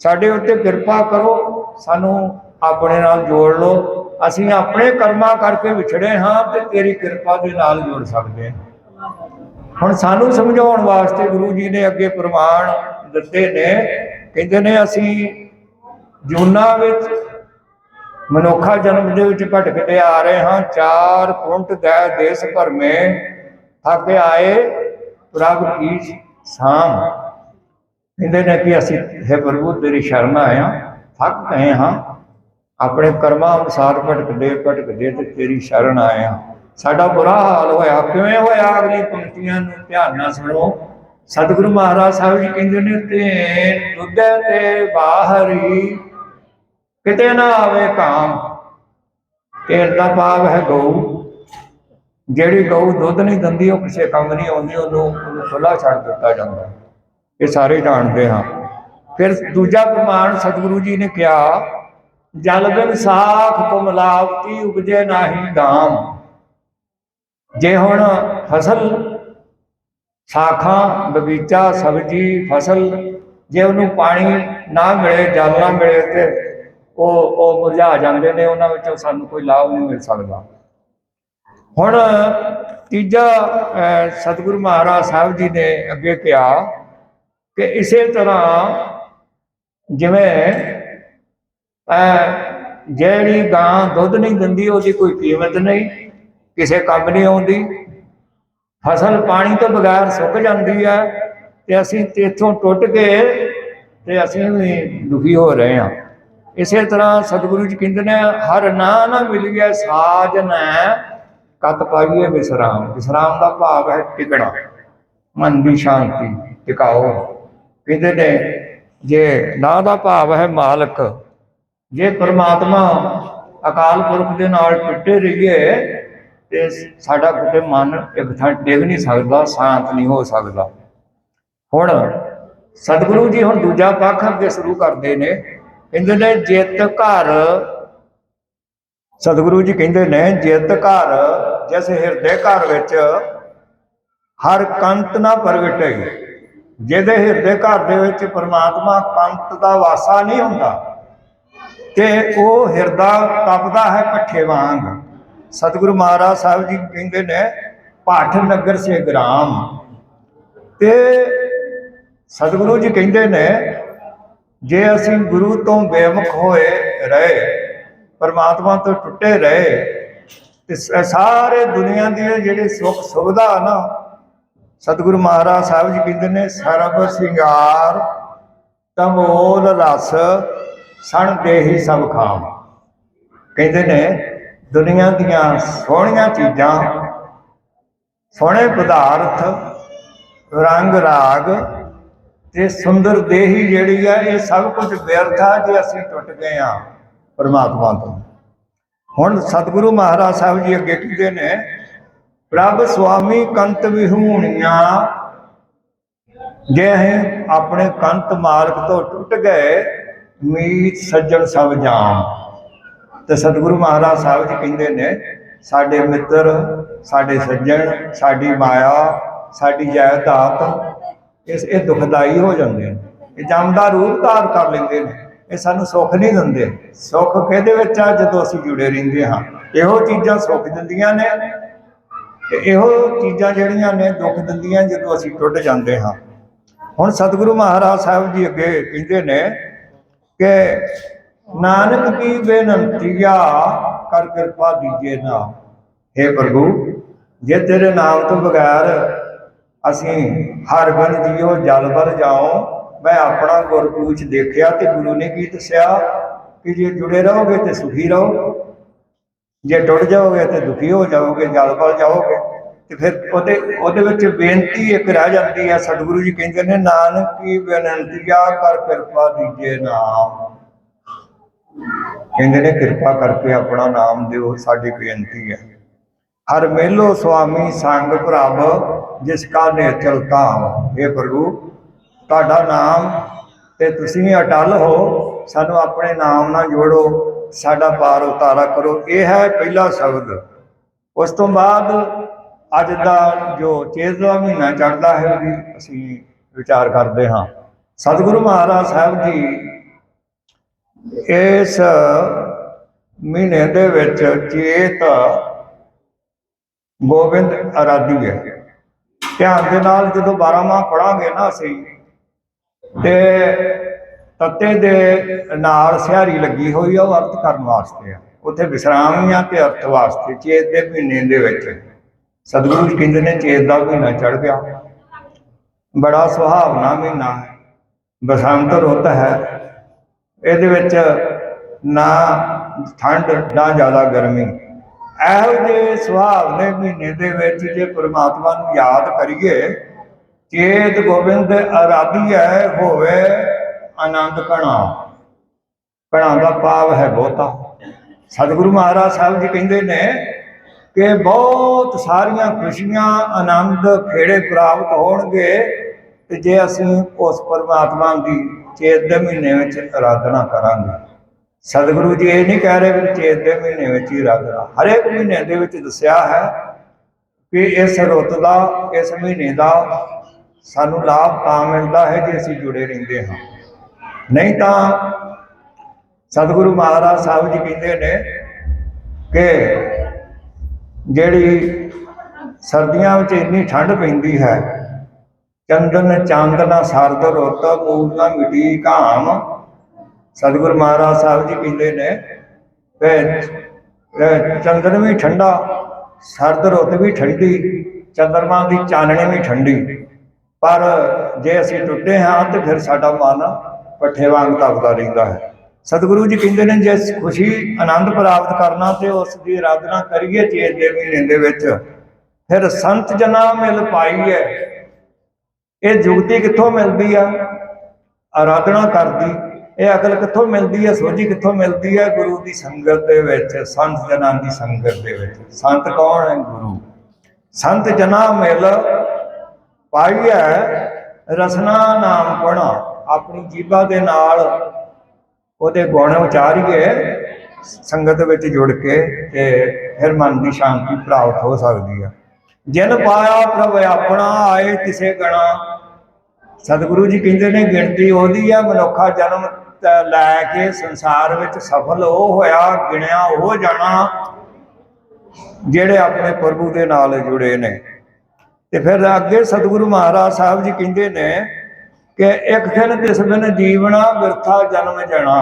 ਸਾਡੇ ਉੱਤੇ ਕਿਰਪਾ ਕਰੋ, ਸਾਨੂੰ ਆਪਣੇ ਨਾਲ ਜੋੜ ਲਓ। ਅਸੀਂ ਆਪਣੇ ਕਰਮਾਂ ਕਰਕੇ ਵਿਛੜੇ ਹਾਂ ਤੇ ਤੇਰੀ ਕਿਰਪਾ ਦੇ ਨਾਲ ਜੋੜ ਸਕਦੇ ਹਾਂ। ਹੁਣ ਸਾਨੂੰ ਸਮਝਾਉਣ ਵਾਸਤੇ ਗੁਰੂ ਜੀ ਨੇ ਅੱਗੇ ਪ੍ਰਮਾਣ ਦਿੱਤੇ ਨੇ ਕਹਿੰਦੇ ਨੇ ਅਸੀਂ ਜੂਨਾ ਵਿੱਚ ਮਨੁੱਖਾ ਜਨਮ ਦੇ ਵਿੱਚ ਭਟਕਦੇ ਆ ਰਹੇ ਹਾਂ। ਚਾਰ ਪੁੰਟ ਦਾ ਦੇਸ਼ ਭਰਮੇ ਥੱਕ ਆਏ। ਪ੍ਰਭ ਕੀ ਸਾਮ ਕਹਿੰਦੇ ਨੇ ਕਿ ਅਸੀਂ ਹੈ ਪ੍ਰਭੂ, ਤੇਰੀ ਸ਼ਰਨ ਆਇਆ ਥੱਕ ਗਏ ਹਾਂ। ਆਪਣੇ ਕਰਮਾਂ ਅਨੁਸਾਰ ਭਟਕਦੇ ਭਟਕਦੇ ਤੇ ਤੇਰੀ ਸ਼ਰਨ ਆਇਆ ਸਾਡਾ ਬੁਰਾ ਹਾਲ ਹੋਇਆ। ਕਿਵੇਂ ਹੋਇਆ? ਅਗਲੀ ਪੰਕਤੀਆਂ ਨੂੰ ਧਿਆਨ ਨਾਲ ਸੁਣੋ। ਸਤਿਗੁਰੂ ਮਹਾਰਾਜ ਸਾਹਿਬ ਜੀ ਕਹਿੰਦੇ ਨੇ ਤੇ ਦੁੱਧੇ ਤੇ ਬਾਹਰੀ, ਕਿਤੇ ਨਾ ਆਵੇ ਕਾਮ, ਤੇਲ ਦਾ ਭਾਵ ਹੈ ਗਊ। ਜਿਹੜੀ ਗਊ ਦੁੱਧ ਨਹੀਂ ਦਿੰਦੀ, ਉਹ ਕਿਸੇ ਕੰਮ ਨਹੀਂ ਆਉਂਦੀ, ਉਹਨੂੰ ਉਹਨੂੰ ਖੁੱਲਾ ਛੱਡ ਦਿੱਤਾ ਜਾਂਦਾ। ਇਹ ਸਾਰੇ ਜਾਣਦੇ ਹਾਂ। ਫਿਰ ਦੂਜਾ ਪ੍ਰਮਾਣ ਸਤਿਗੁਰੂ ਜੀ ਨੇ ਕਿਹਾ, ਜਲ ਬਿਨ ਸਾਖ ਤੁਮ ਲਾਵਤੀ ਉਪਜੇ ਨਾਹੀ ਦਾਮ ਜੇ ਹੁਣ ਫਸਲ ਸਾਖਾਂ ਬਗੀਚਾ ਸਬਜੀ ਫਸਲ ਜੇ ਉਹਨੂੰ ਪਾਣੀ ਨਾ ਮਿਲੇ ਜਲ ਨਾ ਮਿਲੇ ਤੇ ਉਹ ਉਹ ਮੁਰਝਾ ਜਾਂਦੇ ਨੇ ਉਹਨਾਂ ਵਿੱਚੋਂ ਸਾਨੂੰ ਕੋਈ ਲਾਭ ਨਹੀਂ ਮਿਲ ਸਕਦਾ। ਹੁਣ ਤੀਜਾ ਸਤਿਗੁਰੂ ਮਹਾਰਾਜ ਸਾਹਿਬ ਜੀ ਨੇ ਅੱਗੇ ਕਿਹਾ ਕਿ ਇਸੇ ਤਰ੍ਹਾਂ ਜਿਵੇਂ ਅਹ, ਜਿਹੜੀ ਗਾਂ ਦੁੱਧ ਨਹੀਂ ਦਿੰਦੀ ਉਹਦੀ ਕੋਈ ਕੀਮਤ ਨਹੀਂ ਕਿਸੇ ਕੰਮ ਨਹੀਂ ਆਉਂਦੀ। ਫਸਲ ਪਾਣੀ ਤੋਂ ਬਗੈਰ ਸੁੱਕ ਜਾਂਦੀ ਹੈ ਤੇ ਅਸੀਂ ਇੱਥੋਂ ਟੁੱਟ ਕੇ ਤੇ ਅਸੀਂ ਵੀ ਦੁਖੀ ਹੋ ਰਹੇ ਹਾਂ। ਇਸੇ ਤਰ੍ਹਾਂ ਸਤਿਗੁਰੂ ਜੀ ਕਹਿੰਦੇ ਨੇ, ਹਰ ਨਾ ਨਾ ਮਿਲਿਆ ਸਾਜਨ ਕਤ ਪਾਈਏ ਵਿਸਰਾਮ। ਵਿਸਰਾਮ ਦਾ ਭਾਵ ਹੈ ਟਿਕਣਾ, ਮਨ ਦੀ ਸ਼ਾਂਤੀ ਟਿਕਾਓ। ਕਹਿੰਦੇ ਨੇ, ਜੇ ਨਾ ਦਾ ਭਾਵ ਹੈ ਮਾਲਕ, ਜੇ ਪਰਮਾਤਮਾ ਅਕਾਲ ਪੁਰਖ ਦੇ ਨਾਲ ਟੁੱਟੇ ਰਹੀਏ ਤੇ ਸਾਡਾ ਕਿਤੇ ਮਨ ਇੱਕ ਥਾਂ ਡਿੱਗ ਨਹੀਂ ਸਕਦਾ, ਸ਼ਾਂਤ ਨਹੀਂ ਹੋ ਸਕਦਾ। ਹੁਣ ਸਤਿਗੁਰੂ ਜੀ ਹੁਣ ਦੂਜਾ ਪੱਖ ਅੱਗੇ ਸ਼ੁਰੂ ਕਰਦੇ ਨੇ। ਕਹਿੰਦੇ ਨੇ, ਜਿੱਤ ਘਰ। ਸਤਿਗੁਰੂ ਜੀ ਕਹਿੰਦੇ ਨੇ, ਜਿੱਤ ਘਰ, ਜਿਸ ਹਿਰਦੇ ਘਰ ਵਿੱਚ ਹਰ ਕੰਤ ਨਾ ਪ੍ਰਗਟੇ। ਜਿਹਦੇ ਹਿਰਦੇ ਘਰ ਦੇ ਵਿੱਚ ਪਰਮਾਤਮਾ ਕੰਤ ਦਾ ਵਾਸਾ ਨਹੀਂ ਹੁੰਦਾ, ਤੇ ਉਹ ਹਿਰਦਾ ਤਪਦਾ ਹੈ ਪੱਠੇ ਵਾਂਗ। ਸਤਿਗੁਰੂ ਮਹਾਰਾਜ ਸਾਹਿਬ ਜੀ ਕਹਿੰਦੇ ਨੇ ਪਾਠ ਨਗਰ ਸੇ ਗ੍ਰਾਮ। ਤੇ ਸਤਿਗੁਰੂ ਜੀ ਕਹਿੰਦੇ ਨੇ, ਜੇ ਅਸੀਂ ਗੁਰੂ ਤੋਂ ਬੇਮੁਖ ਹੋਏ ਰਹੇ, ਪਰਮਾਤਮਾ ਤੋਂ ਟੁੱਟੇ ਰਹੇ, ਤੇ ਸਾਰੇ ਦੁਨੀਆ ਦੀ ਜਿਹੜੇ ਸੁੱਖ ਸੁਵਿਧਾ ਨਾ, ਸਤਿਗੁਰੂ ਮਹਾਰਾਜ ਸਾਹਿਬ ਜੀ ਕਹਿੰਦੇ ਨੇ, ਸਰਬ ਸਿੰਗਾਰ, ਤਮੋਲ ਰਸ, ਸਣ ਦੇਹੀ ਸਭ ਖਾਮ ਕਹਿੰਦੇ ਨੇ ਦੁਨੀਆ ਦੀਆਂ ਸੋਹਣੀਆਂ ਚੀਜ਼ਾਂ। ਸੋਹਣੇ ਪਦਾਰਥ, ਰੰਗ ਰਾਗ ਤੇ ਸੁੰਦਰ ਦੇਹੀ ਜਿਹੜੀ ਆ, ਇਹ ਸਭ ਕੁਝ ਵਿਅਰਥ ਆ ਜੇ ਅਸੀਂ ਟੁੱਟ ਗਏ ਆ ਪਰਮਾਤਮਾ ਤੋਂ। ਹੁਣ ਸਤਿਗੁਰੂ ਮਹਾਰਾਜ ਸਾਹਿਬ ਜੀ ਅੱਗੇ ਕਹਿੰਦੇ ਨੇ, ਪ੍ਰਭ ਸੁਆਮੀ ਕੰਤ ਵਿਹੂਣੀਆਂ, ਜੇ ਅਸੀਂ ਆਪਣੇ ਕੰਤ ਮਾਰਗ ਤੋਂ ਟੁੱਟ ਗਏ, ਮੀਤ ਸੱਜਣ ਸਭ ਜਾਣ। ਤੇ ਸਤਿਗੁਰੂ ਮਹਾਰਾਜ ਸਾਹਿਬ ਜੀ ਕਹਿੰਦੇ ਨੇ, ਸਾਡੇ ਮਿੱਤਰ, ਸਾਡੇ ਸੱਜਣ, ਸਾਡੀ ਮਾਇਆ, ਸਾਡੀ ਜਾਇਦਾਦ ਇਸ, ਇਹ ਦੁਖਦਾਈ ਹੋ ਜਾਂਦੇ ਨੇ। ਇਹ ਜਮ ਰੂਪ ਧਾਰ ਕਰ ਲੈਂਦੇ ਨੇ। ਇਹ ਸਾਨੂੰ ਸੁੱਖ ਨਹੀਂ ਦਿੰਦੇ। ਸੁੱਖ ਕਿਹਦੇ ਵਿੱਚ ਆ? ਜਦੋਂ ਅਸੀਂ ਜੁੜੇ ਰਹਿੰਦੇ ਹਾਂ। ਇਹੋ ਚੀਜ਼ਾਂ ਸੁੱਖ ਦਿੰਦੀਆਂ ਨੇ ਤੇ ਇਹੋ ਚੀਜ਼ਾਂ ਜਿਹੜੀਆਂ ਨੇ ਦੁੱਖ ਦਿੰਦੀਆਂ ਜਦੋਂ ਅਸੀਂ ਟੁੱਟ ਜਾਂਦੇ ਹਾਂ। ਹੁਣ ਸਤਿਗੁਰੂ ਮਹਾਰਾਜ ਸਾਹਿਬ ਜੀ ਅੱਗੇ ਕਹਿੰਦੇ ਨੇ ਕਿ ਨਾਨਕ ਕੀ ਬੇਨੰਤੀਆ ਕਰ ਕਿਰਪਾ ਦੀਜੇ ਨਾ हे ਪ੍ਰਭੂ, ਜੇ ਤੇਰੇ ਨਾਮ ਤੋਂ ਬਗੈਰ ਅਸੀਂ ਹਰ ਬਨ ਜੀਓ, ਜਲ ਬਲ ਜਾਓ, ਮੈਂ ਆਪਣਾ ਗੁਰਪੂਛ ਦੇਖਿਆ ਤੇ ਗੁਰੂ ਨੇ ਕੀ ਦੱਸਿਆ? ਕਿ ਜੇ ਜੁੜੇ ਰਹੋਗੇ ਤੇ ਸੁਖੀ ਰਹੋ। ਜੇ ਟੁੱਟ ਜਾਓਗੇ ਤੇ ਦੁਖੀ ਹੋ ਜਾਓਗੇ, ਜਲ ਪਲ ਜਾਓਗੇ। ਤੇ ਫਿਰ ਉਹਦੇ ਉਹਦੇ ਵਿੱਚ ਬੇਨਤੀ ਇੱਕ ਰਹਿ ਜਾਂਦੀ ਹੈ। ਸਤਿਗੁਰੂ ਜੀ ਕਹਿੰਦੇ ਨੇ, ਨਾਨਕ ਕੀ ਬੇਨੰਤੀਆ ਕਰ ਕਿਰਪਾ ਦੀਜੇ ਨਾਮ ਕਹਿੰਦੇ ਨੇ, ਕਿਰਪਾ ਕਰਕੇ ਆਪਣਾ ਨਾਮ ਦਿਓ, ਸਾਡੀ ਬੇਨਤੀ ਹੈ। ਹਰ ਮੇਲੋ ਸੁਆਮੀ ਸੰਗ ਪ੍ਰਭ ਜਿਸ ਕਾ ਨੇਚਲ ਧਾਮ। ਇਹ ਪ੍ਰਭੂ, ਤੁਹਾਡਾ ਨਾਮ ਤੇ ਤੁਸੀਂ ਅਟਲ ਹੋ। ਸਾਨੂੰ ਆਪਣੇ ਨਾਮ ਨਾਲ ਜੋੜੋ, ਸਾਡਾ ਪਾਰ ਉਤਾਰਾ ਕਰੋ। ਇਹ ਹੈ ਪਹਿਲਾ ਸ਼ਬਦ। ਉਸ ਤੋਂ ਬਾਅਦ ਅੱਜ ਦਾ ਜੋ ਚੇਤ ਦਾ ਮਹੀਨਾ ਚੜ੍ਹਦਾ ਹੈ, ਉਹਦੀ ਅਸੀਂ ਵਿਚਾਰ ਕਰਦੇ ਹਾਂ। ਸਤਿਗੁਰੂ ਮਹਾਰਾਜ ਸਾਹਿਬ ਜੀ ਇਸ ਮਹੀਨੇ ਦੇ ਵਿੱਚ ਚੇਤ ਗੋਬਿੰਦ ਅਰਾਧੀ ਹੈ। ਧਿਆਨ ਦੇ ਨਾਲ ਜਦੋਂ 12 ਮਾਹ ਪੜਾਂਗੇ ਨਾ ਅਸੀਂ, ਤੇ ਤੱਤੇ ਦੇ ਨਾਲ ਸਿਹਾਰੀ ਲੱਗੀ ਹੋਈ ਆ, ਉਹ ਅਰਥ ਕਰਨ ਵਾਸਤੇ ਆ। ਉੱਥੇ ਵਿਸਰਾਮ ਆ ਤੇ ਅਰਥ ਵਾਸਤੇ, ਚੇਤ ਦੇ ਮਹੀਨੇ ਦੇ ਵਿੱਚ। ਸਤਿਗੁਰੂ ਜੀ ਕਹਿੰਦੇ ਨੇ, ਚੇਤ ਦਾ ਮਹੀਨਾ ਚੜ ਗਿਆ। ਬੜਾ ਸੁਹਾਵਣਾ ਮਹੀਨਾ ਬਸੰਤ ਰੁੱਤ ਹੈ। ਇਹਦੇ ਵਿੱਚ ਨਾ ਠੰਡ, ਨਾ ਜ਼ਿਆਦਾ ਗਰਮੀ। ਇਹੋ ਜਿਹੇ ਸੁਹਾਵਣੇ ਮਹੀਨੇ ਦੇ ਵਿੱਚ ਜੇ ਪ੍ਰਮਾਤਮਾ ਨੂੰ ਯਾਦ ਕਰੀਏ, ਚੇਤ ਗੋਬਿੰਦ ਅਰਾਧੀ ਹੈ, ਹੋਵੇ ਆਨੰਦ ਕਣਾ ਕਣਾ ਦਾ ਭਾਵ ਹੈ ਬਹੁਤਾ। ਸਤਿਗੁਰੂ ਮਹਾਰਾਜ ਸਾਹਿਬ ਜੀ ਕਹਿੰਦੇ ਨੇ ਕਿ ਬਹੁਤ ਸਾਰੀਆਂ ਖੁਸ਼ੀਆਂ ਆਨੰਦ ਖੇੜੇ ਪ੍ਰਾਪਤ ਹੋਣਗੇ ਤੇ ਜੇ ਅਸੀਂ ਉਸ ਪਰਮਾਤਮਾ ਦੀ ਚੇਤ ਦੇ ਮਹੀਨੇ ਵਿੱਚ ਆਰਾਧਨਾ ਕਰਾਂਗੇ। ਸਤਿਗੁਰੂ ਜੀ ਇਹ ਨਹੀਂ ਕਹਿ ਰਹੇ ਵੀ ਚੇਤ ਦੇ ਮਹੀਨੇ ਵਿੱਚ ਹੀ ਆਰਾਧਨਾ ਹਰੇਕ ਮਹੀਨੇ ਦੇ ਵਿੱਚ ਦੱਸਿਆ ਹੈ ਕਿ ਇਸ ਰੁੱਤ ਦਾ, ਇਸ ਮਹੀਨੇ ਦਾ ਸਾਨੂੰ ਲਾਭ ਤਾਂ ਮਿਲਦਾ ਹੈ ਜੇ ਅਸੀਂ ਜੁੜੇ ਰਹਿੰਦੇ ਹਾਂ। ਨਹੀਂ ਤਾਂ ਸਤਿਗੁਰੂ ਮਹਾਰਾਜ ਸਾਹਿਬ ਜੀ ਕਹਿੰਦੇ ਨੇ ਕਿ ਜਿਹੜੀ ਸਰਦੀਆਂ ਵਿੱਚ ਇੰਨੀ ਠੰਡ ਪੈਂਦੀ ਹੈ ਚੰਦਨ ਚਾਂਦਨਾ ਸਰਦ ਰੁੱਤ, ਮੂਲ ਨਾ ਮਿਟੀ ਘਾਮ। ਸਤਿਗੁਰੂ ਮਹਾਰਾਜ ਸਾਹਿਬ ਜੀ ਕਹਿੰਦੇ ਨੇ ਕਿ ਚੰਦਨ ਵੀ ਠੰਡਾ, ਸਰਦ ਰੁੱਤ ਵੀ ਠੰਡੀ, ਚੰਦਰਮਾ ਦੀ ਚਾਨਣੀ ਵੀ ਠੰਡੀ। ਪਰ ਜੇ ਅਸੀਂ ਟੁੱਟੇ ਹਾਂ ਤੇ ਫਿਰ ਸਾਡਾ ਮਨ ਪੱਠੇ ਵਾਂਗ ਤਪਦਾ ਰਹਿੰਦਾ ਹੈ। ਸਤਿਗੁਰੂ ਜੀ ਕਹਿੰਦੇ ਨੇ, ਜੇ ਖੁਸ਼ੀ ਆਨੰਦ ਪ੍ਰਾਪਤ ਕਰਨਾ ਤੇ ਉਸ ਦੀ ਆਰਾਧਨਾ ਕਰੀਏ ਚੇਤ ਦੇ ਮਹੀਨੇ ਦੇ ਵਿੱਚ, ਫਿਰ ਸੰਤ ਜਨਾ ਮਿਲ ਪਾਈਏ। ਇਹ ਜੁਗਤੀ ਕਿੱਥੋਂ ਮਿਲਦੀ ਆ? ਆਰਾਧਨਾ ਕਰਦੀ। ਇਹ ਅਕਲ ਕਿੱਥੋਂ ਮਿਲਦੀ ਹੈ ਸੋਝੀ ਕਿੱਥੋਂ ਮਿਲਦੀ ਹੈ ਗੁਰੂ ਦੀ ਸੰਗਤ ਦੇ ਵਿੱਚ, ਸੰਤ ਜਨਾਂ ਦੀ ਸੰਗਤ ਦੇ ਵਿੱਚ। ਸੰਤ ਕੌਣ ਹੈ ਗੁਰੂ? ਸੰਤ ਜਨਾਂ ਮਿਲ ਪਾਈਐ, ਰਸਨਾ ਨਾਮ ਪਣਾ ਆਪਣੀ ਜੀਭਾ ਦੇ ਨਾਲ ਉਹਦੇ ਗੁਣ ਉਚਾਰੀਏ, ਸੰਗਤ ਵਿੱਚ ਜੁੜ ਕੇ ਤੇ ਫਿਰ ਮਨ ਦੀ ਸ਼ਾਂਤੀ ਪ੍ਰਾਪਤ ਹੋ ਸਕਦੀ ਹੈ ਜਿਨ ਪਾਇਆ ਪ੍ਰਭ ਆਪਣਾ ਆਏ ਕਿਸੇ ਗਣਾ। ਸਤਿਗੁਰੂ ਜੀ ਕਹਿੰਦੇ ਨੇ, ਗਿਣਤੀ ਉਹਦੀ ਆ, ਮਨੁੱਖਾ ਜਨਮ ਲੈ ਕੇ ਸੰਸਾਰ ਵਿੱਚ ਸਫਲ ਉਹ ਹੋਇਆ, ਗਿਣਿਆ ਉਹ ਜਾਣਾ, ਜਿਹੜੇ ਆਪਣੇ ਪ੍ਰਭੂ ਦੇ ਨਾਲ ਜੁੜੇ ਨੇ। ਤੇ ਫਿਰ ਅੱਗੇ ਸਤਿਗੁਰੂ ਮਹਾਰਾਜ ਸਾਹਿਬ ਜੀ ਕਹਿੰਦੇ ਨੇ ਕਿ ਇੱਕ ਦਿਨ ਤਿਸ ਦਿਨ ਜੀਵਣਾ, ਵਿਰਥਾ ਜਨਮ ਜਣਾ।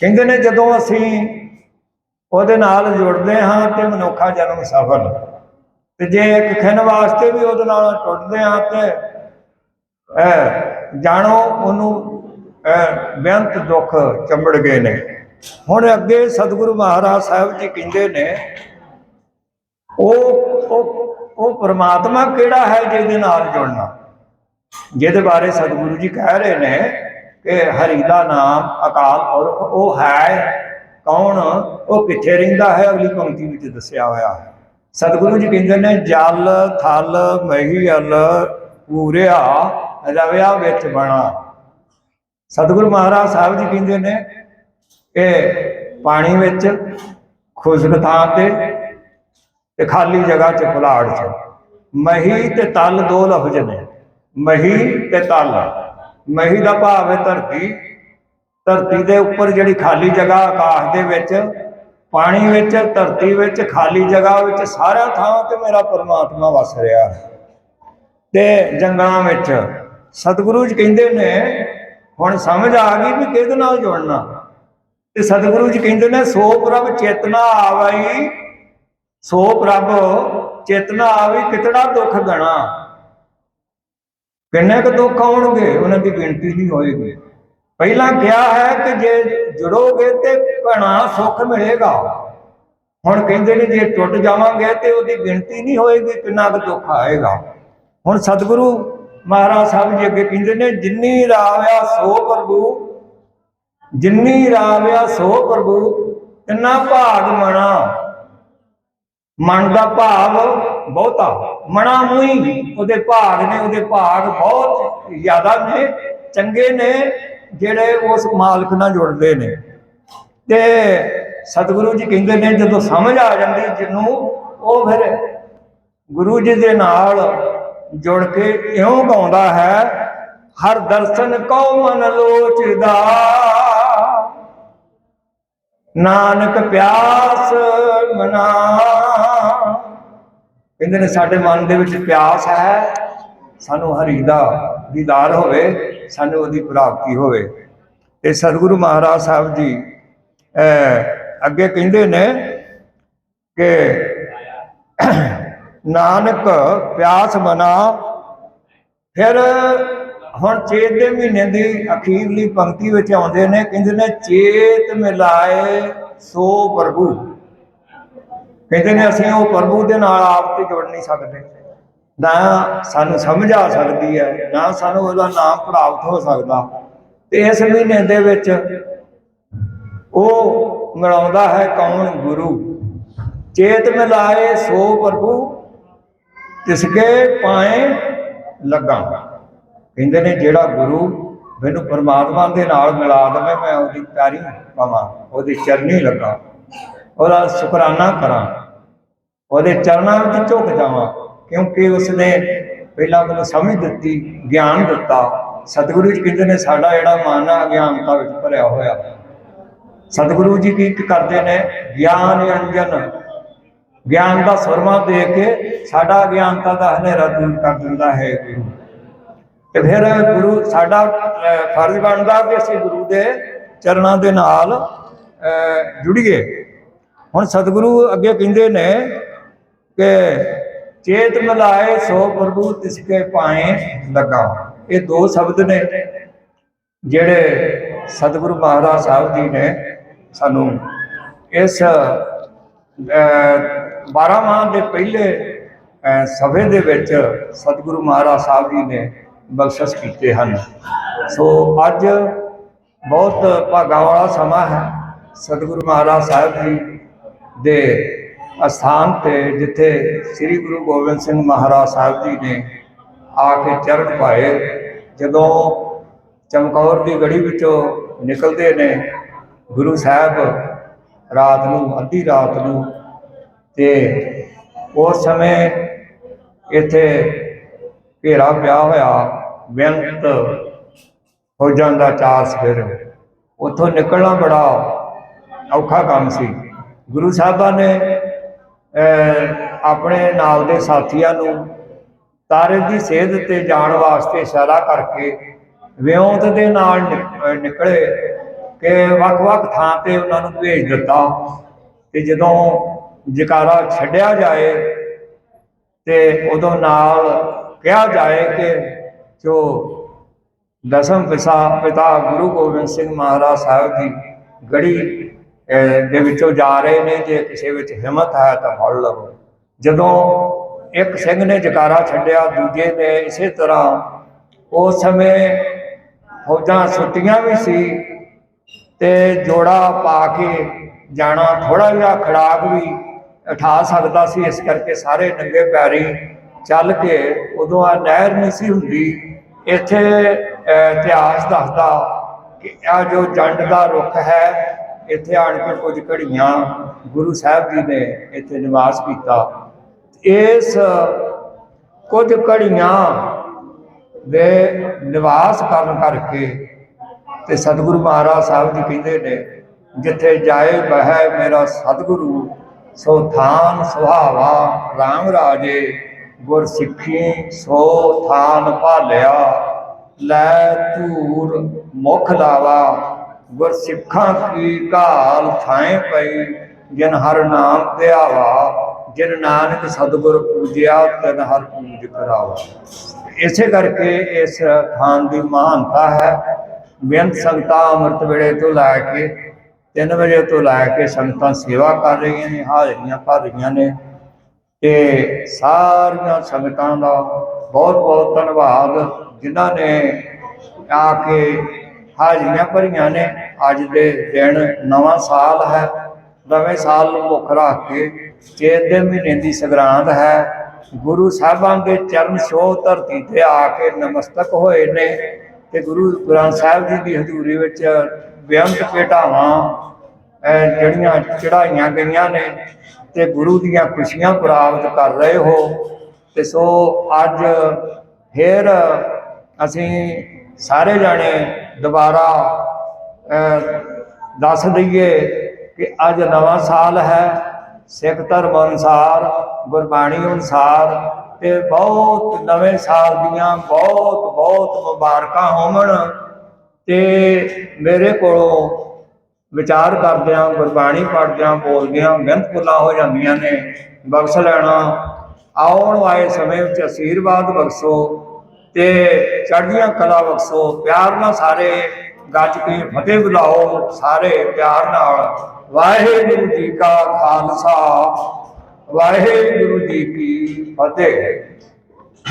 ਕਹਿੰਦੇ ਨੇ ਜਦੋਂ ਅਸੀਂ ਉਹਦੇ ਨਾਲ ਜੁੜਦੇ ਹਾਂ ਤੇ ਮਨੁੱਖਾ ਜਨਮ ਸਫਲ। ਤੇ ਜੇ ਇੱਕ ਖਿਨ ਵਾਸਤੇ ਵੀ ਉਹਦੇ ਨਾਲ ਟੁੱਟਦੇ ਹਾਂ ਤੇ ਜਾਣੋ ਉਹਨੂੰ ਇਹ ਬੇਅੰਤ ਦੁੱਖ ਚੰਬੜ ਗਏ ਨੇ। ਹੁਣ ਅੱਗੇ ਸਤਿਗੁਰੂ ਮਹਾਰਾਜ ਸਾਹਿਬ ਜੀ ਕਹਿੰਦੇ ਨੇ, ਉਹ ਉਹ ਉਹ ਪਰਮਾਤਮਾ ਕਿਹੜਾ ਹੈ ਜਿਹਦੇ ਨਾਲ ਜੁੜਨਾ? ਜਿਹਦੇ ਬਾਰੇ ਸਤਿਗੁਰੂ ਜੀ ਕਹਿ ਰਹੇ ਨੇ ਕਿ ਹਰੀ ਦਾ ਨਾਮ ਅਕਾਲ ਪੁਰਖ ਉਹ ਹੈ। ਕੌਣ? ਉਹ ਕਿੱਥੇ ਰਹਿੰਦਾ ਹੈ? ਅਗਲੀ ਪੰਕਤੀ ਵਿੱਚ ਦੱਸਿਆ ਹੋਇਆ ਹੈ। ਸਤਿਗੁਰੂ ਜੀ ਕਹਿੰਦੇ ਨੇ, ਜਲ, ਥਲ, ਮਹੀਲ ਪੂਰਿਆ ਰਵਿਆ ਵਿੱਚ ਬਣਾ। ਸਤਿਗੁਰੂ ਮਹਾਰਾਜ ਸਾਹਿਬ ਜੀ ਕਹਿੰਦੇ ਨੇ, ਇਹ ਪਾਣੀ ਵਿੱਚ ਖੁਸ਼ਕ ਥਾਂ ਤੇ ਤੇ ਖਾਲੀ ਜਗ੍ਹਾ 'ਚ ਪੁਲਾੜ 'ਚ। ਮਹੀ ਤੇ ਤਲ ਦੋ ਲਫ਼ਜ਼ ਨੇ। ਮਹੀ ਤੇ ਤਲ। ਮਹੀ ਦਾ ਭਾਵ ਹੈ ਧਰਤੀ। ਧਰਤੀ ਦੇ ਉੱਪਰ ਜਿਹੜੀ ਖਾਲੀ ਜਗ੍ਹਾ ਆਕਾਸ਼ ਦੇ ਵਿੱਚ ਪਾਣੀ ਵਿੱਚ, ਧਰਤੀ ਵਿੱਚ, ਖਾਲੀ ਜਗ੍ਹਾ ਵਿੱਚ ਸਾਰਿਆਂ ਥਾਂ ਤੇ ਮੇਰਾ ਪਰਮਾਤਮਾ ਵਸ ਰਿਹਾ। ਤੇ ਜੰਗਲਾਂ ਵਿੱਚ, ਸਤਿਗੁਰੂ ਜੀ ਕਹਿੰਦੇ ਨੇ, ਹੁਣ ਸਮਝ ਆ ਗਈ ਵੀ ਕਿਹਦੇ ਨਾਲ ਜੁੜਨਾ। ਤੇ ਸਤਿਗੁਰੂ ਜੀ ਕਹਿੰਦੇ ਨੇ, ਸੋ ਪ੍ਰਭ ਚੇਤਨਾ ਆਵਈ, ਸੋ ਪ੍ਰਭ ਚੇਤਨਾ ਆਵੀ ਕਿਤੜਾ ਦੁੱਖ ਗਣਾ। ਕਿੰਨੇ ਕੁ ਦੁੱਖ ਆਉਣਗੇ, ਉਹਨਾਂ ਦੀ ਗਿਣਤੀ ਨਹੀਂ ਹੋਏਗੀ। ਪਹਿਲਾਂ ਕਿਹਾ ਹੈ ਕਿ ਜੇ ਜੁੜੋਗੇ ਤੇ ਘਣਾ ਸੁੱਖ ਮਿਲੇਗਾ। ਹੁਣ ਕਹਿੰਦੇ ਨੇ ਜੇ ਟੁੱਟ ਜਾਵਾਂਗੇ ਤੇ ਉਹਦੀ ਗਿਣਤੀ ਨਹੀਂ ਹੋਏਗੀ, ਕਿੰਨਾ ਕੁ ਦੁੱਖ ਆਏਗਾ। ਹੁਣ ਸਤਿਗੁਰੂ ਮਹਾਰਾਜ ਸਾਹਿਬ ਜੀ ਅੱਗੇ ਕਹਿੰਦੇ ਨੇ, ਜਿੰਨੀ ਰਾਵਿਆ ਸੋ ਪ੍ਰਭੂ, ਜਿੰਨੀ ਰਾਵਿਆ ਸੋ ਪ੍ਰਭੂ ਇੰਨਾ ਭਾਗ ਮਣਾ। ਮਨ ਦਾ ਭਾਵ ਬਹੁਤਾ, ਮਣਾ ਮੂਈ ਉਹਦੇ ਭਾਗ ਨੇ, ਉਹਦੇ ਭਾਗ ਬਹੁਤ ਜ਼ਿਆਦਾ ਨੇ, ਚੰਗੇ ਨੇ। ਜਿਹੜੇ ਉਸ ਮਾਲਕ ਨਾਲ ਜੁੜਦੇ ਨੇ। ਤੇ ਸਤਿਗੁਰੂ ਜੀ ਕਹਿੰਦੇ ਨੇ, ਜਦੋਂ ਸਮਝ ਆ ਜਾਂਦੀ ਜਿਹਨੂੰ, ਉਹ ਫਿਰ ਗੁਰੂ ਜੀ ਦੇ ਨਾਲ ਜੁੜ ਕੇ ਇਉਂ ਗਾਉਂਦਾ ਹੈ, ਹਰ ਦਰਸ਼ਨ ਕਉ ਮਨ ਲੋਚਦਾ। ਨਾਨਕ ਪਿਆਸ ਮਨਾ। ਕਹਿੰਦੇ ਨੇ, ਸਾਡੇ ਮਨ ਦੇ ਵਿੱਚ ਪਿਆਸ ਹੈ, ਸਾਨੂੰ ਹਰੀ ਦਾ ਦੀਦਾਰ ਹੋਵੇ। ਸਾਨੂੰ ਉਹਦੀ ਪ੍ਰਾਪਤੀ ਹੋਵੇ। ਤੇ ਸਤਿਗੁਰੂ ਮਹਾਰਾਜ ਸਾਹਿਬ ਜੀ ਅਹ, ਅੱਗੇ ਕਹਿੰਦੇ ਨੇ ਕਿ ਨਾਨਕ ਪਿਆਸ ਮਨਾ ਫਿਰ ਹੁਣ ਚੇਤ ਦੇ ਮਹੀਨੇ ਦੀ ਅਖੀਰਲੀ ਪੰਕਤੀ ਵਿੱਚ ਆਉਂਦੇ ਨੇ ਕਹਿੰਦੇ ਨੇ ਚੇਤ ਮਿਲਾਏ ਸੋ ਪ੍ਰਭੂ। ਕਹਿੰਦੇ ਨੇ ਅਸੀਂ ਉਹ ਪ੍ਰਭੂ ਦੇ ਨਾਲ ਆਪ ਤੇ ਜੁੜ ਨਹੀਂ ਸਕਦੇ। ਨਾ ਸਾਨੂੰ ਸਮਝ ਆ ਸਕਦੀ ਹੈ, ਨਾ ਸਾਨੂੰ ਉਹਦਾ ਨਾਮ ਪ੍ਰਾਪਤ ਹੋ ਸਕਦਾ। ਤੇ ਇਸ ਮਹੀਨੇ ਦੇ ਵਿੱਚ ਉਹ ਮਿਲਾਉਂਦਾ ਹੈ ਕੌਣ? ਗੁਰੂ। ਚੇਤ ਮਿਲਾਏ ਸੋ ਪ੍ਰਭੂ, ਤਿਸਕੇ ਪਾਏ ਲੱਗਾ। ਕਹਿੰਦੇ ਨੇ, ਜਿਹੜਾ ਗੁਰੂ ਮੈਨੂੰ ਪਰਮਾਤਮਾ ਦੇ ਨਾਲ ਮਿਲਾ ਦੇਵੇ, ਮੈਂ ਉਹਦੀ ਪਿਆਰੀ ਪਾਵਾਂ, ਉਹਦੀ ਚਰਨੀ ਲੱਗਾ, ਉਹਦਾ ਸ਼ੁਕਰਾਨਾ ਕਰਾਂ, ਉਹਦੇ ਚਰਨਾਂ ਵਿੱਚ ਝੁਕ ਜਾਵਾਂ ਕਿਉਂਕਿ ਉਸਨੇ ਪਹਿਲਾਂ ਮੈਨੂੰ ਸਮਝ ਦਿੱਤੀ ਗਿਆਨ ਦਿੱਤਾ। ਸਤਿਗੁਰੂ ਜੀ ਕਹਿੰਦੇ ਨੇ ਸਾਡਾ ਜਿਹੜਾ ਮਨ ਆ ਅਗਿਆਨਤਾ ਵਿੱਚ ਭਰਿਆ ਹੋਇਆ। ਸਤਿਗੁਰੂ ਜੀ ਕੀ ਕਰਦੇ ਨੇ? ਗਿਆਨ ਅੰਜਨ। ਗਿਆਨ ਦਾ ਸੁਰਮਾ ਦੇ ਕੇ ਸਾਡਾ ਅਗਿਆਨਤਾ ਦਾ ਹਨੇਰਾ ਦੂਰ ਕਰ ਦਿੰਦਾ ਹੈ। ਗੁਰੂ ਤੇ ਫਿਰ ਗੁਰੂ ਸਾਡਾ ਅਹ, ਫਰਜ਼ ਬਣਦਾ ਕਿ ਅਸੀਂ ਗੁਰੂ ਦੇ ਚਰਨਾਂ ਦੇ ਨਾਲ ਅਹ, ਜੁੜੀਏ। ਹੁਣ ਸਤਿਗੁਰੂ ਅੱਗੇ ਕਹਿੰਦੇ ਨੇ ਕਿ ਚੇਤ ਮਿਲਾਏ ਸੋ ਪ੍ਰਭੂ ਤਿਸਕੇ ਪਾਏ ਲਗਾ ਇਹ ਦੋ ਸ਼ਬਦ ਨੇ ਜਿਹੜੇ ਸਤਿਗੁਰੂ ਮਹਾਰਾਜ ਸਾਹਿਬ ਜੀ ਨੇ ਸਾਨੂੰ ਇਸ 12 ਮਾਹ ਦੇ ਪਹਿਲੇ ਸਫ਼ੇ ਦੇ ਵਿੱਚ ਸਤਿਗੁਰੂ ਮਹਾਰਾਜ ਸਾਹਿਬ ਜੀ ਨੇ ਬਖਸ਼ਿਸ਼ ਕੀਤੇ ਹਨ। ਸੋ ਅੱਜ ਬਹੁਤ ਭਾਗਾਂ ਵਾਲਾ ਸਮਾਂ ਹੈ। ਸਤਿਗੁਰੂ ਮਹਾਰਾਜ ਸਾਹਿਬ ਜੀ ਦੇ ਅਸਥਾਨ ਤੇ ਜਿੱਥੇ ਸ੍ਰੀ ਗੁਰੂ ਗੋਬਿੰਦ ਸਿੰਘ ਮਹਾਰਾਜ ਸਾਹਿਬ ਜੀ ਨੇ ਆ ਕੇ ਚਰਨ ਪਾਏ, ਜਦੋਂ ਚਮਕੌਰ ਦੀ ਗੜੀ ਵਿੱਚੋਂ ਨਿਕਲਦੇ ਨੇ, ਗੁਰੂ ਸਾਹਿਬ ਰਾਤ ਨੂੰ, ਅੱਧੀ ਰਾਤ ਨੂੰ ਤੇ ਉਸ ਸਮੇਂ ਇੱਥੇ ਘੇਰਾ ਪਿਆ ਹੋਇਆ ਬੇਅੰਤ ਫੌਜਾਂ ਦਾ ਚਾਰ ਸਫੇਰ ਉੱਥੋਂ ਨਿਕਲਣਾ ਬੜਾ ਔਖਾ ਕੰਮ ਸੀ। ਗੁਰੂ ਸਾਹਿਬਾਂ ਨੇ ਆਪਣੇ ਨਾਲ ਦੇ ਸਾਥੀਆਂ ਨੂੰ ਤਾਰੇ ਦੀ ਸੇਧ ਤੇ ਜਾਣ ਵਾਸਤੇ ਇਸ਼ਾਰਾ ਕਰਕੇ ਵਿਉਂਤ ਦੇ ਨਾਲ ਨਿਕ- ਨਿਕਲੇ ਕਿ ਵੱਖ-ਵੱਖ ਥਾਂ ਤੇ ਉਹਨਾਂ ਨੂੰ ਭੇਜ ਦਿੱਤਾ ਤੇ ਜਦੋਂ ਜਕਾਰਾ ਛੱਡਿਆ ਜਾਏ ਤੇ ਉਦੋਂ ਨਾਲ ਕਿਹਾ ਜਾਏ ਕਿ ਜੋ ਦਸਮ ਪਿਤਾ ਪਿਤਾ ਗੁਰੂ ਗੋਬਿੰਦ ਸਿੰਘ ਮਹਾਰਾਜ ਸਾਹਿਬ ਦੀ ਗੜੀ ਦੇ ਵਿੱਚੋਂ ਜਾ ਰਹੇ ਨੇ, ਜੇ ਕਿਸੇ ਵਿੱਚ ਹਿੰਮਤ ਹੈ ਤਾਂ ਫੜ ਲਵੋ। ਜਦੋਂ ਇੱਕ ਸਿੰਘ ਨੇ ਜਕਾਰਾ ਛੱਡਿਆ, ਦੂਜੇ ਨੇ ਇਸੇ ਤਰ੍ਹਾਂ ਉਸ ਸਮੇਂ ਫੌਜਾਂ ਸੁੱਤੀਆਂ ਵੀ ਸੀ ਤੇ ਜੋੜਾ ਪਾ ਕੇ ਜਾਣਾ ਥੋੜਾ ਜਿਹਾ ਖੜਾਕ ਵੀ ਉਠਾ ਸਕਦਾ ਸੀ। ਇਸ ਕਰਕੇ ਸਾਰੇ ਨੰਗੇ ਪੈਰੀ ਚੱਲ ਕੇ ਉਦੋਂ ਆ ਨਹਿਰ ਨਹੀਂ ਸੀ ਹੁੰਦੀ। ਇੱਥੇ ਇਤਿਹਾਸ ਦੱਸਦਾ ਕਿ ਆ ਜੋ ਜੰਡ ਦਾ ਰੁੱਖ ਹੈ ਇੱਥੇ ਆਣ ਕੇ ਕੁਝ ਘੜੀਆਂ ਗੁਰੂ ਸਾਹਿਬ ਜੀ ਨੇ ਇੱਥੇ ਨਿਵਾਸ ਕੀਤਾ। ਇਸ ਕੁਝ ਘੜੀਆਂ ਦੇ ਨਿਵਾਸ ਕਰਨ ਕਰਕੇ ਤੇ ਸਤਿਗੁਰੂ ਮਹਾਰਾਜ ਸਾਹਿਬ ਜੀ ਕਹਿੰਦੇ ਨੇ, ਜਿੱਥੇ ਜਾਏ ਬਹਿ ਮੇਰਾ ਸਤਿਗੁਰੂ, ਸੋ ਥਾਨ ਸੁਹਾਵਾ RAM ਰਾਜੇ, ਗੁਰ ਸਿੱਖੀ, ਸੋ ਥਾਨ ਭਾਲਿਆ, ਲੈ ਧੂਰ ਮੁਖ ਲਾਵਾ ਗੁਰਸਿੱਖਾਂ ਕੀ ਘਾਲ ਥਾਏ ਪਈ, ਜਿਨ ਹਰ ਨਾਮ ਧਿਆਵਾ, ਜਿਨ ਨਾਨਕ ਸਤਿਗੁਰ ਪੂਜਿਆ, ਤਨ ਹਰ ਪੂਜ ਕਰਾਵਾ। ਇਸੇ ਕਰਕੇ ਇਸ ਥਾਨ ਦੀ ਮਹਾਨਤਾ ਹੈ। ਬੇਅੰਤ ਸੰਗਤਾਂ ਅੰਮ੍ਰਿਤ ਵੇਲੇ ਤੋਂ ਲੈ ਕੇ 3 ਵਜੇ ਤੋਂ ਲੈ ਕੇ ਸੰਗਤਾਂ ਸੇਵਾ ਕਰ ਰਹੀਆਂ ਨੇ, ਹਾਜ਼ਰੀਆਂ ਭਰ ਰਹੀਆਂ ਨੇ। ਤੇ ਸਾਰੀਆਂ ਸੰਗਤਾਂ ਦਾ ਬਹੁਤ ਬਹੁਤ ਧੰਨਵਾਦ, ਜਿਨ੍ਹਾਂ ਨੇ ਆ ਕੇ ਹਾਜ਼ਰੀਆਂ ਭਰੀਆਂ ਨੇ। ਅੱਜ ਦੇ ਦਿਨ ਨਵਾਂ ਸਾਲ ਹੈ। ਨਵੇਂ ਸਾਲ ਨੂੰ ਮੁੱਖ ਰੱਖ ਕੇ ਚੇਤ ਦੇ ਮਹੀਨੇ ਦੀ ਸੰਗਰਾਂਦ ਹੈ। ਗੁਰੂ ਸਾਹਿਬਾਂ ਦੇ ਚਰਨ ਛੋਹ ਧਰਤੀ ਤੇ ਆ ਕੇ ਨਮਸਤਕ ਹੋਏ ਨੇ ਤੇ ਗੁਰੂ ਗ੍ਰੰਥ ਸਾਹਿਬ ਜੀ ਦੀ ਹਜ਼ੂਰੀ ਵਿੱਚ ਵਿਅੰਤ ਭੇਟਾਵਾਂ ਜਿਹੜੀਆਂ ਚੜਾਈਆਂ ਗਈਆਂ ਨੇ ਤੇ ਗੁਰੂ ਦੀਆਂ ਖੁਸ਼ੀਆਂ ਪ੍ਰਾਪਤ ਕਰ ਰਹੇ ਹੋ। ਤੇ ਸੋ ਅੱਜ ਫੇਰ ਅਸੀਂ ਸਾਰੇ ਜਾਣੇ ਦੁਬਾਰਾ ਦੱਸ ਦਈਏ ਕਿ ਅੱਜ ਨਵਾਂ ਸਾਲ ਹੈ। ਸਿੱਖ ਧਰਮ ਅਨੁਸਾਰ, ਗੁਰਬਾਣੀ ਅਨੁਸਾਰ ਤੇ ਬਹੁਤ ਨਵੇਂ ਸਾਲ ਦੀਆਂ ਬਹੁਤ ਬਹੁਤ ਮੁਬਾਰਕਾਂ ਹੋਵਣ। ਤੇ ਮੇਰੇ ਕੋਲੋਂ ਵਿਚਾਰ ਕਰਦਿਆਂ, ਗੁਰਬਾਣੀ ਪੜ੍ਹਦਿਆਂ, ਬੋਲਦਿਆਂ ਬੇਅੰਤ ਭੁੱਲਾਂ ਹੋ ਜਾਂਦੀਆਂ ਨੇ। ਬਖਸ਼ ਲੈਣਾ। ਆਉਣ ਵਾਲੇ ਸਮੇਂ ਵਿੱਚ ਅਸ਼ੀਰਵਾਦ ਬਖਸ਼ੋ। ਤੇ ਚੜ੍ਹਦੀਆਂ ਕਲਾ ਬਖਸ਼ੋ, ਪਿਆਰ ਨਾਲ ਸਾਰੇ ਗੱਜ ਕੇ ਫਤਿਹ ਬੁਲਾਓ, ਸਾਰੇ ਪਿਆਰ ਨਾਲ। ਵਾਹਿਗੁਰੂ ਜੀ ਕਾ ਖਾਲਸਾ, ਵਾਹਿਗੁਰੂ ਜੀ ਕੀ ਫਤਿਹ।